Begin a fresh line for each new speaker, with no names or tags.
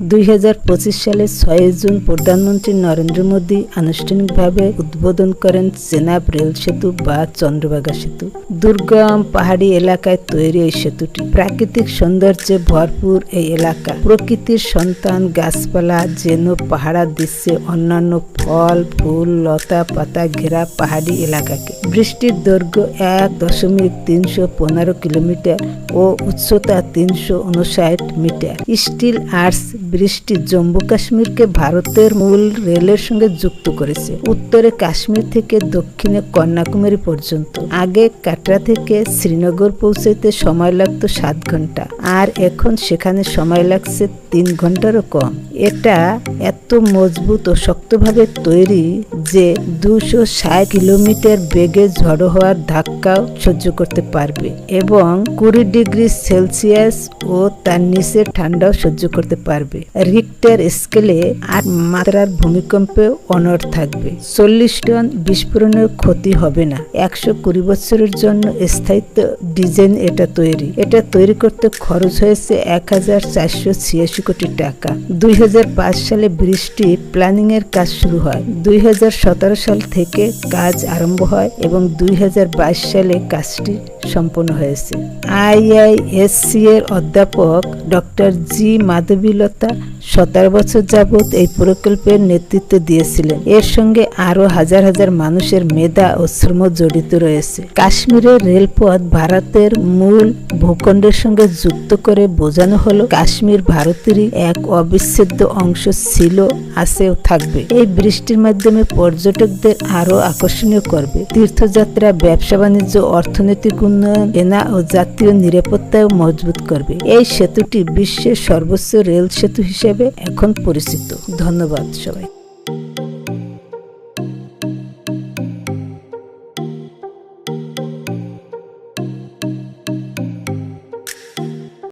দুই হাজার পঁচিশ সালে ছয় জুন প্রধানমন্ত্রী নরেন্দ্র মোদী আনুষ্ঠানিকভাবে উদ্বোধন করেন চেনাব রেল সেতু বা চন্দ্রভাগা সেতু। দুর্গম পাহাড়ি এলাকায় তৈরি এই সেতুটি। প্রাকৃতিক সৌন্দর্যে ভরপুর এই এলাকা। প্রকৃতির সন্তান, গাছপালা যেন পাহাড়া দৃশ্যে অন্যান্য ফল, ফুল, লতা পাতা ঘেরা পাহাড়ি এলাকাকে। বৃষ্টির দৈর্ঘ্য এক দশমিক তিনশো পনেরো কিলোমিটার ও উচ্চতা তিনশো উনষাট মিটার। স্টিল আর্টস বৃষ্টি জম্মু কাশ্মীরকে ভারতের মূল রেলের সঙ্গে যুক্ত করেছে। উত্তরে কাশ্মীর থেকে দক্ষিণে কন্যাকুমারী পর্যন্ত। আগে কাটরা থেকে শ্রীনগর পৌঁছাইতে সময় লাগতো সাত ঘণ্টা। আর এখন সেখানে সময় লাগছে তিন ঘন্টারও কম। এটা এত মজবুত ও শক্তভাবে তৈরি যে দুশো ষাট কিলোমিটার বেগে ঝড়ো হওয়ার ধাক্কাও সহ্য করতে পারবে এবং কুড়ি ডিগ্রি সেলসিয়াস ও তার নিচে ঠান্ডাও সহ্য করতে পারবে। রিক্টার স্কেলে আট মাত্রার ভূমিকম্পে অনড় থাকবে। চল্লিশ টন বিস্ফোরণের ক্ষতি হবে না। একশো কুড়ি বছরের জন্য স্থায়িত্ব ডিজাইন এটা তৈরি। এটা তৈরি করতে খরচ হয়েছে এক হাজার চারশো ছিয়াশি কোটি টাকা। দুই হাজার পাঁচ সালে বৃষ্টি প্ল্যানিং এর কাজ শুরু হয়। দুই হাজার সতেরো সাল থেকে কাজ আরম্ভ হয় এবং দুই হাজার বাইশ সালে কাজটি সম্পন্ন হয়েছে। আইআইএসসি এর অধ্যাপক ডক্টর জি মাধবীলতা সতেরো বছর যাবৎ এই প্রকল্পের নেতৃত্ব দিয়েছিলেন। এর সঙ্গে আরও হাজার হাজার মানুষের মেধা ও শ্রম জড়িত রয়েছে। কাশ্মীরের রেলপথ ভারতের মূল ভূখণ্ডের সঙ্গে যুক্ত করে বোঝানো হলো, কাশ্মীর ভারতেরই এক অবিচ্ছেদ্য অংশ ছিল আছে ও থাকবে। এই বৃষ্টির মাধ্যমে পর্যটকদের আরও আকর্ষণীয় করবে। তীর্থযাত্রা ব্যবসা বাণিজ্য অর্থনৈতিক উন্নয়ন সেনা ও জাতীয় নিরাপত্তাও মজবুত করবে। এই সেতুটি বিশ্বের সর্বোচ্চ রেল সেতু হিসেবে এখন পরিচিত। ধন্যবাদ সবাই